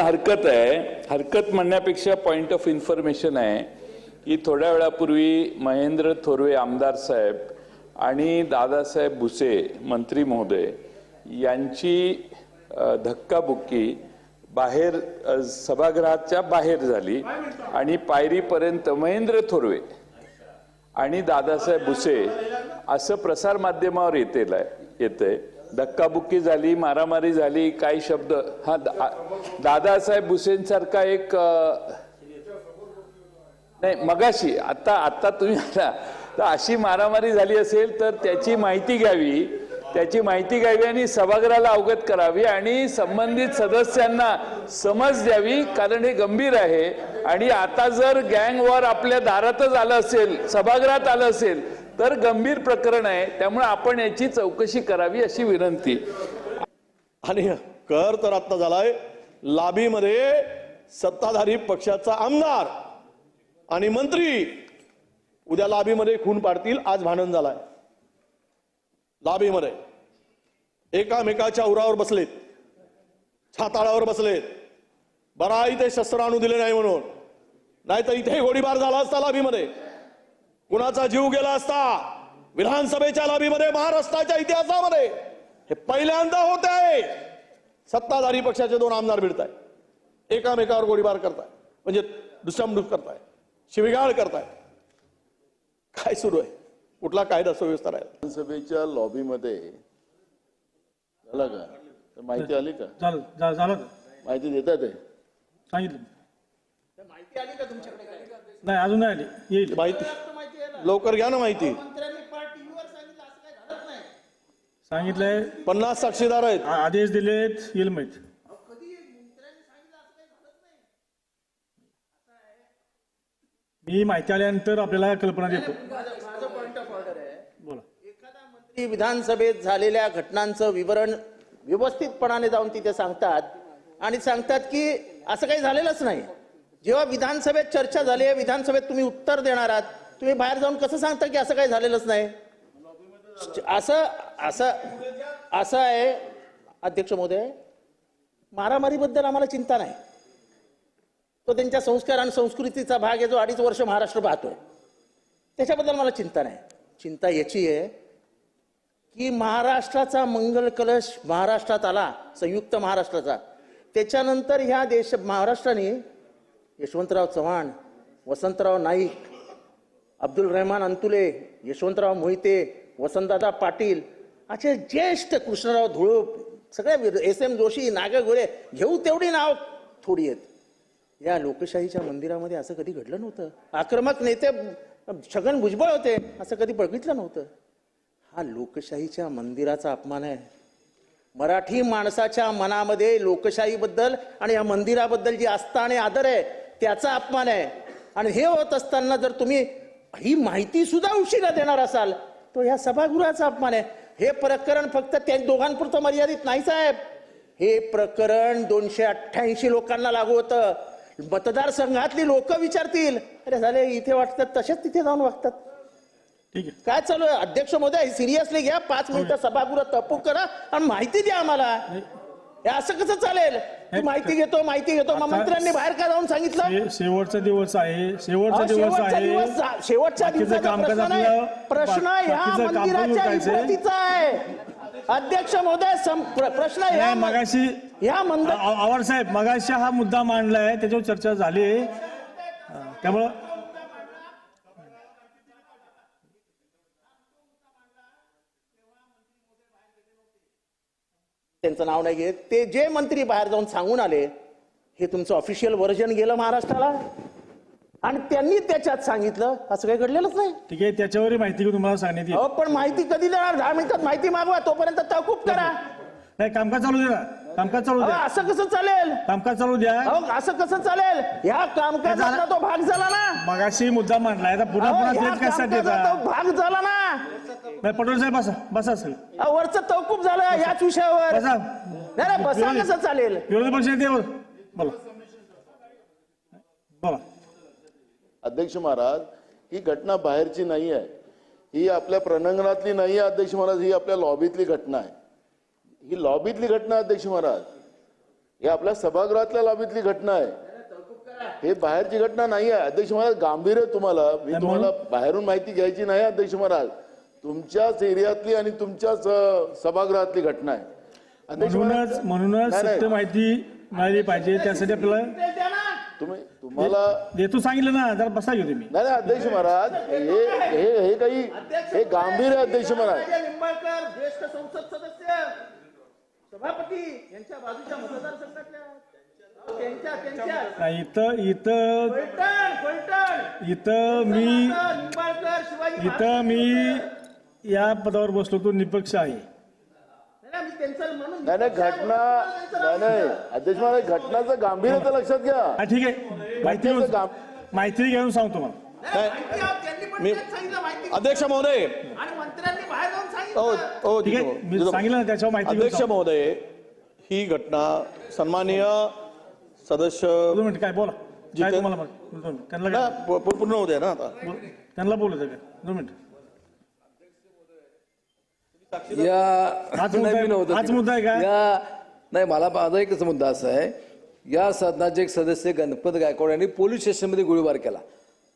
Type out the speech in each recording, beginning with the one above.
हरकत आहे. हरकत म्हणण्यापेक्षा पॉइंट ऑफ इन्फॉर्मेशन आहे की थोड्या वेळापूर्वी महेंद्र थोरवे आमदार साहेब आणि दादासाहेब भुसे मंत्री महोदय यांची धक्काबुक्की बाहेर सभागृहाच्या बाहेर झाली आणि पायरीपर्यंत महेंद्र थोरवे आणि दादासाहेब भुसे असं प्रसार माध्यमावर येते आहे धक्काबुक्की झाली मारामारी झाली काही शब्द. हा दा- दादासाहेब भुसेंसारखा एक नाही मगाशी आता आता तुम्ही आला. तर अशी मारामारी झाली असेल तर त्याची माहिती घ्यावी. त्याची माहिती घ्यावी आणि सभागृहाला अवगत करावी आणि संबंधित सदस्यांना समज द्यावी कारण हे गंभीर आहे. आणि आता जर गँग वॉर आपल्या दारातच आलं असेल सभागृहात आलं असेल तर गंभीर प्रकरण आहे त्यामुळे आपण याची चौकशी करावी अशी विनंती. आणि कर तर आता झालाय. लाबीमध्ये सत्ताधारी पक्षाचा आमदार आणि मंत्री उद्या लाबीमध्ये खून पाडतील आज भांडण झालाय. लाबीमध्ये एकामेकाच्या उरावर बसलेत. छाताळावर बसलेत. बरा इथे शस्त्र आणू दिले नाही म्हणून. नाहीतर इथे गोळीबार झाला असता लाबीमध्ये कुणाचा जीव गेला असता विधानसभेच्या लाबीमध्ये महाराष्ट्राच्या इतिहासामध्ये हे पहिल्यांदा होत आहे. सत्ताधारी पक्षाचे दोन आमदार भिडताय एकामेकावर गोळीबार करताय म्हणजे दुसरामडूक करताय शिविगाळ करताय काय सुरू आहे? कुठला कायदा सुव्यवस्था राहील? विधानसभेच्या लॉबीमध्ये झाला का? तर माहिती आली का? झालं झा- झालं का? माहिती देतात आहे. सांगितलं. नाही अजून नाही आली. येईल. माहिती लवकर घ्या ना माहिती. सांगितलंय. पन्नास साक्षीदार आहेत. आदेश दिलेत येईल माहीत. मी माहिती आल्यानंतर आपल्याला कल्पना देतो. बोला. मंत्री विधानसभेत झालेल्या घटनांचं विवरण व्यवस्थितपणाने जाऊन तिथे सांगतात आणि सांगतात की असं काही झालेलंच नाही. जेव्हा विधानसभेत चर्चा झाली आहे विधानसभेत तुम्ही उत्तर देणार आहात तुम्ही बाहेर जाऊन कसं सांगता की असं काही झालेलंच नाही? असं असं असं आहे अध्यक्ष महोदय मारामारीबद्दल आम्हाला चिंता नाही. तो त्यांच्या संस्कार आणि संस्कृतीचा भाग आहे जो अडीच वर्ष महाराष्ट्र पाहतोय. त्याच्याबद्दल मला चिंता नाही. चिंता याची आहे की महाराष्ट्राचा मंगल कलश महाराष्ट्रात आला संयुक्त महाराष्ट्राचा. त्याच्यानंतर ह्या देश महाराष्ट्राने यशवंतराव चव्हाण वसंतराव नाईक अब्दुल रहमान अंतुले यशवंतराव मोहिते वसंतदादा पाटील असे ज्येष्ठ कृष्णराव धुळप सगळे एस एम जोशी नागगोळे घेऊ तेवढी नाव थोडी आहेत. या लोकशाहीच्या मंदिरामध्ये असं कधी घडलं नव्हतं? आक्रमक नेते छगन भुजबळ होते असं कधी बघितलं नव्हतं? हा लोकशाहीच्या मंदिराचा अपमान आहे. मराठी माणसाच्या मनामध्ये लोकशाहीबद्दल आणि या मंदिराबद्दल जी आस्था आणि आदर आहे त्याचा अपमान आहे. आणि हे होत असताना जर तुम्ही ही माहिती सुद्धा उशिरा देणार असाल. तो या सभागृहाचा अपमान आहे. हे प्रकरण फक्त त्या दोघांपुरतं मर्यादित नाही साहेब. हे प्रकरण दोनशे अठ्ठ्याऐंशी लोकांना लागू होतं. मतदारसंघातली लोक विचारतील. अरे झाले इथे वाटतात तसेच तिथे जाऊन वागतात. ठीक आहे. काय चालू आहे? अध्यक्ष महोदय सिरियसली घ्या पाच मिनिटं सभागृह तहकूब करा आणि माहिती द्या आम्हाला. हे असं कसं चालेल? की माहिती घेतो माहिती घेतो. मग मंत्र्यांनी बाहेर का जाऊन सांगितलं? शेवटचा दिवस आहे. शेवटचा अहो, दिवस शेवटचा आहे. दिवस जा- शेवटच्या बाकीचं दिवसाचा कामकाज प्रश्न नाही. आपलं- प्रश्न ह्या कामकाज मंदिराच्या. इमारतीचा आहे. अध्यक्ष महोदय सं- प्र- प्रश्न ह्या नाही, मगाशी ह्या मंदिर आवार साहेब मगाशी हा मुद्दा मांडलाय त्याच्यावर चर्चा झाली. आहे. त्यामुळं त्यांचं नाव नाही घेत. ते जे मंत्री बाहेर जाऊन सांगून आले हे तुमचं ऑफिशियल व्हर्जन गेलं महाराष्ट्राला. आणि त्यांनी त्याच्यात सांगितलं असं काही घडलेलंच नाही. ठीक आहे त्याच्यावरही माहिती तुम्हाला सांगण्यात येईल. अहो पण माहिती कधी देणार? दहा मिनिटात माहिती मागवा तोपर्यंत तहकूब करा. नाही कामकाज चालू द्या. कामकाज चालू अहो, द्या असं कसं चालेल? कामकाज चालू द्या. अहो असं कसं चालेल? ह्या कामकाजाचा तो भाग झाला ना. मगाशी मुद्दा मांडलाय आता पुन्हा अहो, पुन्हा ह्या तेच कशासाठी कामकाजाचा येतात? तो भाग झाला ना. नाही पटोल साहेब बसा बसा सर. अहो, वरचं तहकूब झालं याच विषयावर. बसा. नाही नाही, बसा कसं चालेल? विरोधी पक्ष नेते बोल. बोला. बोला. अध्यक्ष महाराज ही घटना बाहेरची नाही आहे. ही आपल्या प्रनंगणातली नाही आहे अध्यक्ष महाराज. ही आपल्या लॉबीतली घटना आहे. ही लॉबीतली घटना आहे, अध्यक्ष महाराज. हे आपल्या सभागृहातल्या लॉबीतली घटना आहे. हे बाहेरची घटना नाही आहे. अध्यक्ष महाराज गांभीर्य आहे तुम्हाला मी तुम्हाला बाहेरून माहिती घ्यायची नाही अध्यक्ष महाराज. तुमच्याच एरियातली आणि तुमच्याच सभागृहातली घटना आहे. म्हणूनच म्हणूनच नाही, नाही. सत्य माहिती मिळाली पाहिजे त्यासाठी आपल्याला तुम्ही तुम्हाला देतो सांगितलं ना जरा बसा घेऊ तुम्ही. नाही नाही, अध्यक्ष महाराज हे हे हे काही हे गांभीर्य अध्यक्ष महाराज. राजा निंबाळकर ज्येष्ठ संसद सदस्य सभापती यांच्या बाजूच्या मतदारसंघातल्या त्यांच्या त्यांच्या. नाही, इथं इथं फलटण फलटण. इथं मी निंबाळकर शिवाजी इथं मी या पदावर बसलो तो निपक्ष आहे. नाही नाही घटना नाही नाही. अध्यक्ष महाराज घटनाचं गांभीर्य तर लक्षात घ्या. हा ठीक आहे. माहिती घेऊन गांभ- माहिती घेऊन सांगतो मला. नाही, माहिती आहे, त्यांनी पण मी- अध्यक्ष महोदय. आणि मंत्र्यांनी बाहेर जाऊन ओ सांगितलं ओ ठीक आहे मी सांगितलं ना त्याच्यावर माहिती घेऊन अध्यक्ष सांगतो. महोदय ही घटना सन्माननीय सदस्य दोन मिनिट काय बोला. काय जितेंद्र- तुम्हाला माहिती? दोन मिनिट. त्यांना ना, काय पू- पूर्ण होऊ द्या ना आता. बोल- त्यांना बोलू दे दोन मिनिट. या हाच नाही, मुद्दा मी नव्हतो हाच तिकडे. मुद्दा आहे का? या नाही मला माझा एकच मुद्दा असा आहे. या सदनाचे एक सदस्य गणपत गायकवाड यांनी पोलीस स्टेशनमध्ये गोळीबार केला.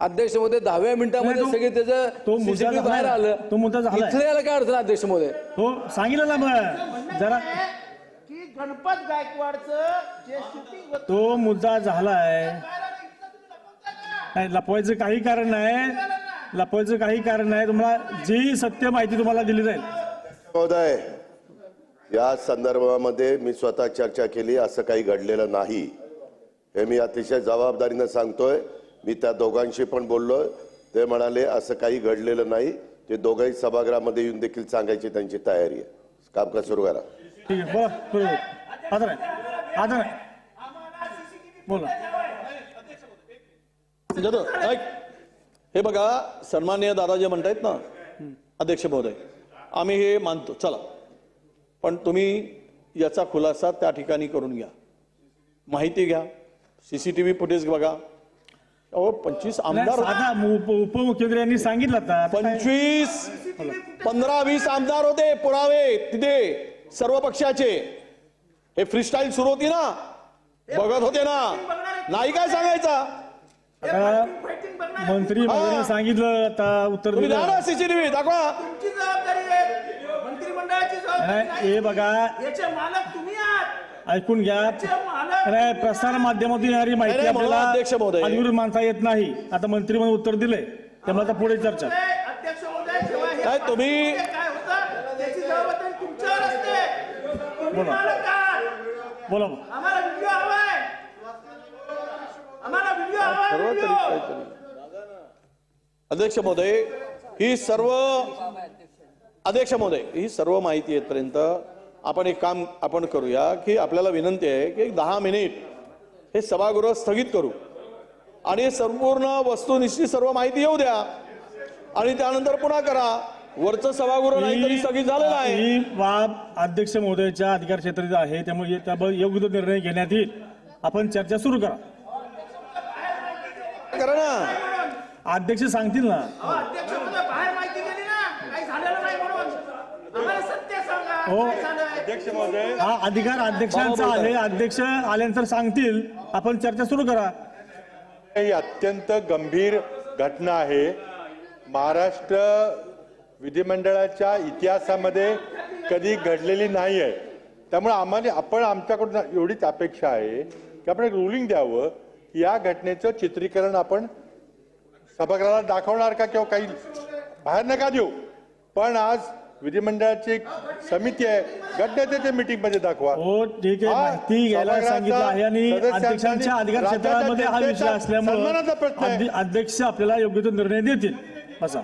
अध्यक्ष महोदय दहाव्या मिनिटामध्ये नाही, तो- सगळे तो त्याचं मुद्दा CCTV झालाय. बाहेर आलं. तो मुद्दा झालाय. इथलं याला काय अडचण अध्यक्ष महोदय हो सांगितलं ना मग. जरा की गणपत गायकवाडचं जे शूटिंग होतं तो मुद्दा झालाय नाही लपवायचं काही कारण नाही. लपवायचं काही कारण नाही. तुम्हाला जी सत्य माहिती तुम्हाला दिली जाईल महोदय या संदर्भामध्ये मी स्वतः चर्चा केली असं काही घडलेलं नाही. हे मी अतिशय जबाबदारीनं सांगतोय. मी त्या दोघांशी पण बोललोय ते म्हणाले असं काही घडलेलं नाही. ते दोघंही सभागृहामध्ये येऊन देखील सांगायची त्यांची तयारी आहे. कामकाज सुरू करा? ठीक आहे बोला. बरोबर. हे बघा सन्माननीय दादा जे म्हणतायत ना? अध्यक्ष महोदय. आम्ही हे मानतो. चला. पण तुम्ही याचा खुलासा त्या ठिकाणी करून घ्या. माहिती घ्या. सीसीटीव्ही फुटेज बघा. अहो पंचवीस आमदार उपमुख्यमंत्री यांनी सांगितलं पंचवीस पंधरा वीस आमदार होते. पुरावे तिथे सर्व पक्षाचे. हे फ्रीस्टाईल सुरू होती ना? बघत होते ना? नाही काय सांगायचा? आता मंत्री महोदयांनी सांगितलं आता उत्तर तुम्ही द्या दिलं. ना सीसीटीव्ही दाखवा. तुमची जबाबदारी आहे. मंत्रिमंडळाची जबाबदारी नाही, हे बघा. नाही. याचे मालक तुम्ही आहात. ऐकून घ्या. याचे मालक नाही प्रसार माध्यमातून येणारी माहिती नाही, म्हणून आपल्याला अध्यक्ष महोदय. अधिकृत मानता येत नाही. आता मंत्री म्हणून उत्तर दिले त्यामुळे आता पुढे चर्चा. अध्यक्ष महोदय जेव्हा हे नाही, तुम्ही- काय होतं त्याची जबाबदारी तुमच्यावर असते. तुम्ही बोला. मालक आहात. बोला. आम्हाला व्हिडिओ हवाय व्हिडिओ अध्यक्ष महोदय ही सर्व अध्यक्ष महोदय ही सर्व माहिती येतपर्यंत आपण एक काम आपण करूया की आपल्याला विनंती आहे की एक दहा मिनिट हे सभागृह स्थगित करू. आणि संपूर्ण वस्तुनिष्ठी सर्व माहिती येऊ द्या. आणि त्यानंतर पुन्हा करा. वरचं सभागृह नाही तरी स्थगित झालेलं आहे. ही बाब अध्यक्ष महोदयाच्या अधिकार क्षेत्रात आहे. त्यामुळे त्यामुळे योग्य तो निर्णय घेण्यात येईल. आपण चर्चा सुरू करा. करा ना. अध्यक्ष सांगतील ना. अहो, अध्यक्ष महोदय बाहेर माहिती गेली ना. काही झालेलं नाही म्हणून. आम्हाला सत्य सांगा. हो. काय झालंय? हा अधिकार अध्यक्षांचा आहे. अध्यक्ष आल्यानंतर सांगतील. आपण चर्चा सुरू करा. ही अत्यंत गंभीर घटना आहे. महाराष्ट्र विधिमंडळाच्या इतिहासामध्ये कधी घडलेली नाही आहे त्यामुळे आम्हाला आपण आमच्याकडून एवढीच अपेक्षा आहे की आपण एक रुलिंग द्यावं. या घटनेचं चित्रीकरण आपण सभागृहाला दाखवणार का किंवा काही बाहेर नका देऊ. पण आज विधिमंडळाची समिती आहे. घटनेच्या मीटिंगमध्ये दाखवा. हो ठीक आहे. घ्यायला सभागृहाचा सांगितलं आहे आणि सदस्यांचा अध्यक्षांच्या आणि अधिकार राज्याच्या क्षेत्रामध्ये हा विषय जनतेचा असल्यामुळे प्रश्न अध्यक्ष आपल्याला योग्य तो निर्णय देतील. असा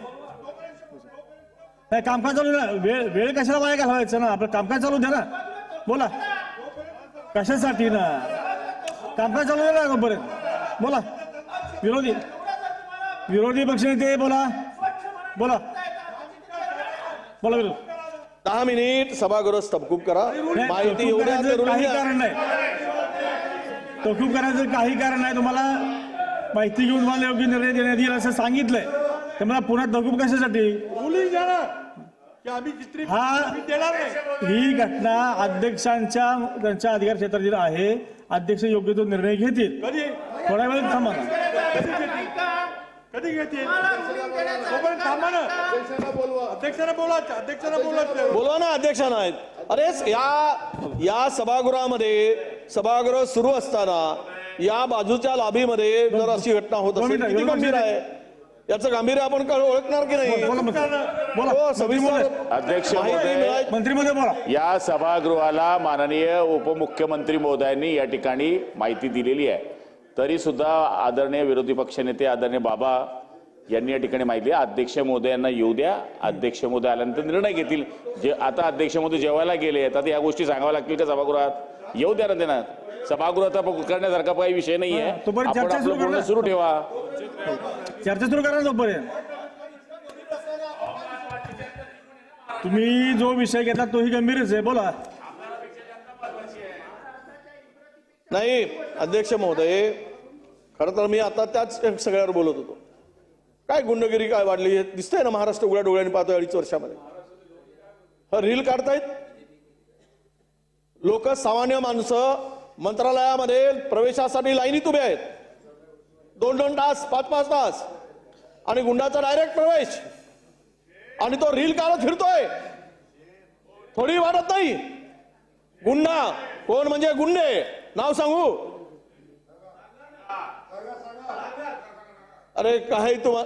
नाही कामकाज चालू ना. वेळ वेळ कशाला वाया घालवायचं ना? आपलं कामकाज चालू द्या ना. बोला. कशासाठी ना? कामकाज चालू द्या ना बरं बोला. विरोधी. विरोधी पक्षनेते बोला. बोला. बोला विरोध. दहा मिनिट सभागृह तहकूब करा. माहिती काही. कारण नाही. तहकूब करायचं काही कारण नाही. तुम्हाला माहिती घेऊन तुम्हाला योग्य निर्णय देण्यात येईल असं सांगितलंय. त्यामुळे पुन्हा तहकूब कशासाठी? की आम्ही चित्रित हा ही घटना अध्यक्षांच्या त्यांच्या अधिकार क्षेत्रातील आहे. अध्यक्ष योग्य तो निर्णय घेतील. थोड्या वेळ थांबा ना. कधी घेतील थांबा ना अध्यक्षांना बोला अध्यक्षांना बोला बोलवा ना अध्यक्ष नाहीत. अरे या या सभागृहामध्ये सभागृह सुरू असताना या बाजूच्या लाभीमध्ये जर अशी घटना होत असेल किती गंभीर. आहे? याचं गांभीर्य आपण कळ- ओळखणार की नाही? हो, अध्यक्ष या सभागृहाला माननीय उपमुख्यमंत्री महोदयांनी या ठिकाणी माहिती दिलेली आहे. तरी सुद्धा आदरणीय विरोधी पक्षनेते आदरणीय बाबा यांनी या ठिकाणी माहिती. अध्यक्ष महोदयांना येऊ द्या. अध्यक्ष महोदय आल्यानंतर निर्णय घेतील. जे आता अध्यक्ष महोदय जेवायला गेले आता या गोष्टी सांगाव्या लागतील का सभागृहात? येऊ द्या ना त्यांना. सभागृहात करण्यासारखा काही विषय नाही आहे सुरू ठेवा. चर्चा सुरू करा तोपर्यंत तुम्ही जो विषय घेता तोही गंभीरच आहे. बोला. नाही अध्यक्ष महोदय खरं तर मी आता त्याच सगळ्यावर बोलत होतो. काय गुंडगिरी काय वाढली आहे दिसतंय ना महाराष्ट्र उघड्या डोळ्याने पाहतोय अडीच वर्षामध्ये. हा रील काढतायत? लोक सामान्य माणसं मंत्रालयामध्ये प्रवेशासाठी लाईनीत उभे आहेत. दोन दोन तास पाच पाच तास. आणि गुंडाचा डायरेक्ट प्रवेश. आणि तो रील काढत फिरतोय. थोडी वाटत नाही. गुंडा कोण म्हणजे गुंडे? नाव सांगू? अरे काय तुम्हा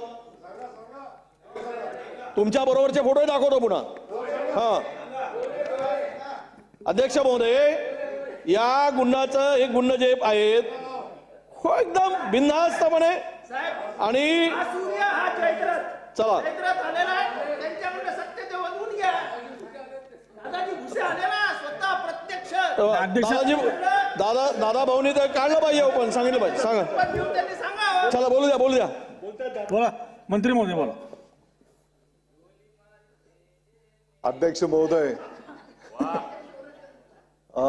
तुमच्या बरोबरचे फोटो दाखवतो पुन्हा. हा. अध्यक्ष महोदय या गुंडाचं एक गुंड जे आहेत हो एकदम बिनधास्तपणे आणि चला. अध्यक्ष- दादाजी दादा दादा भाऊनी तर काढलं पाहिजे हो पण सांगितलं पाहिजे सांगा. चला बोलू द्या बोलू द्या बोला मंत्री महोदय बोला. अध्यक्ष महोदय. अ,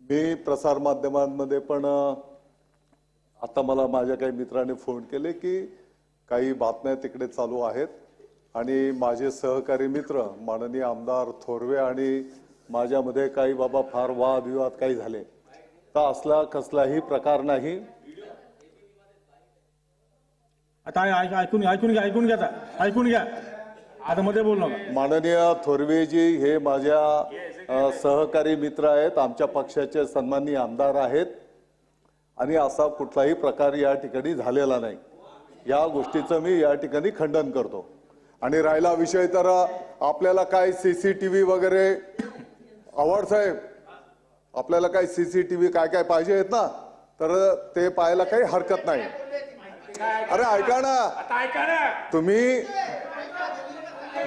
मी प्रसारमाध्यमांमध्ये पण अ, आता मला माझ्या काही मित्रांनी फोन केले की काही बातम्या तिकडे चालू आहेत. आणि माझे सहकारी मित्र माननीय आमदार थोरवे आणि माझ्यामध्ये काही बाबा फार वादविवाद काही झाले. तर असला कसलाही प्रकार नाही. आता ऐकून ऐकून घ्या ऐकून घ्या. ऐकून घ्या. आता मध्ये बोल माननीय थोरवेजी हे माझ्या सहकारी मित्र आहेत. आमच्या पक्षाचे सन्माननीय आमदार आहेत. आणि असा कुठलाही प्रकार या ठिकाणी झालेला नाही. या गोष्टीचं मी या ठिकाणी खंडन करतो. आणि राहिला विषय तर आपल्याला काय सीसीटीव्ही वगैरे आवड साहेब आपल्याला काय सीसीटीव्ही काय काय पाहिजे आहेत ना तर ते पाहायला काही हरकत नाही. अरे ऐका ना. तुम्ही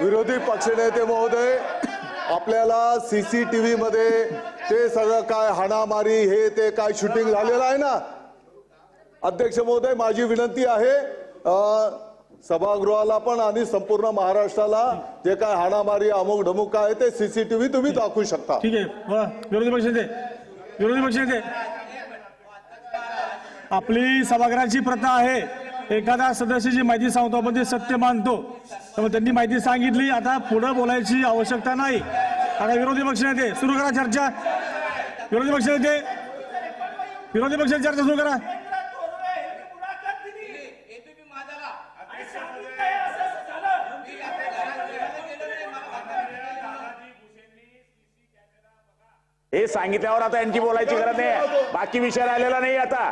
विरोधी पक्षनेते महोदय आपल्याला सीसीटीव्ही मध्ये ते सगळं काय हाणामारी हे ते काय शूटिंग झालेलं आहे ना? अध्यक्ष महोदय माझी विनंती आहे सभागृहाला पण आणि संपूर्ण महाराष्ट्राला जे काय हाणामारी अमुक ढमुक काय ते सीसीटीव्ही तुम्ही दाखवू शकता. ठीक आहे. विरोधी पक्ष विरोधी पक्षाचे आपली सभागृहाची प्रथा आहे. एखाद्या सदस्याची माहिती सांगतो आपण ते सत्य मानतो. त्यामुळे त्यांनी माहिती सांगितली. आता पुढे बोलायची आवश्यकता नाही. आता विरोधी पक्षनेते सुरू करा चर्चा. विरोधी पक्षनेते विरोधी पक्षाची चर्चा सुरू करा. हे सांगितल्यावर आता यांची बोलायची गरज नाही. बाकी विषय राहिलेला नाही आता.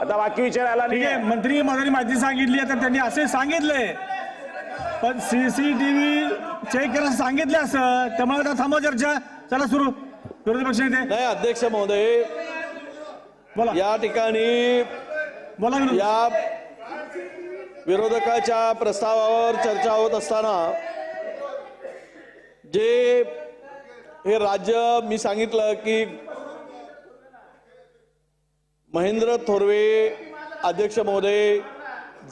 आता बाकी विषय राहिला नाही. मंत्री महोदयांनी माहिती सांगितली आता त्यांनी असे सांगितले. पण सीसीटीव्ही चेक करायला सांगितले असं. त्यामुळे आता थांबा चर्चा. चला सुरू. विरोधी पक्ष नेते. नाही अध्यक्ष महोदय बोला. या ठिकाणी बोला या विरोधकाच्या प्रस्तावावर चर्चा होत असताना जे हे राज्य मी सांगितलं की महेंद्र थोरवे अध्यक्ष महोदय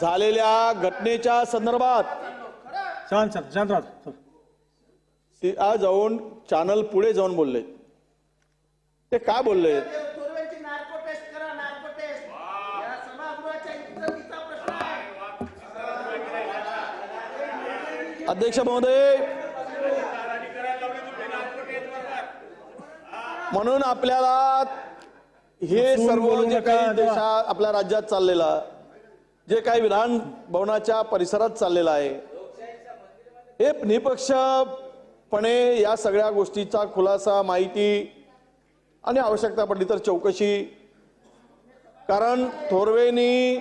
झालेल्या घटनेच्या संदर्भात जाऊन चॅनल पुढे जाऊन बोलले. ते काय बोलले? नार्को टेस्ट करा नार्को टेस्ट या सभागृहाच्या इज्जतीचा प्रश्न आहे अध्यक्ष महोदय म्हणून आपल्याला हे सर्व जे काही. देशा आपल्या राज्यात चाललेला जे काही विधान भवनाच्या परिसरात चाललेलं आहे हे निपक्षपणे या सगळ्या गोष्टीचा खुलासा माहिती आणि आवश्यकता पडली तर चौकशी कारण थोरवेनी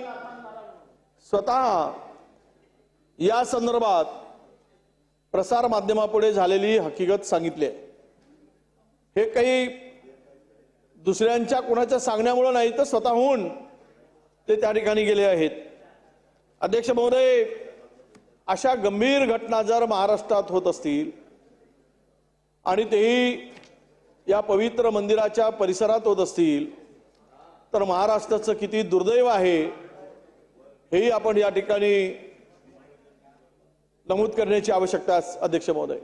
स्वतः या संदर्भात प्रसार माध्यमापुढे झालेली हकीकत सांगितली आहे हे काही दुसऱ्यांच्या कोणाच्या सांगण्यामुळं नाही तर स्वतःहून ते त्या ठिकाणी गेले आहेत. अध्यक्ष महोदय अशा गंभीर घटना जर महाराष्ट्रात होत असतील आणि तेही या पवित्र मंदिराच्या परिसरात होत असतील तर महाराष्ट्राचं किती दुर्दैव आहे हेही आपण या ठिकाणी नमूद करण्याची आवश्यकता अध्यक्ष महोदय.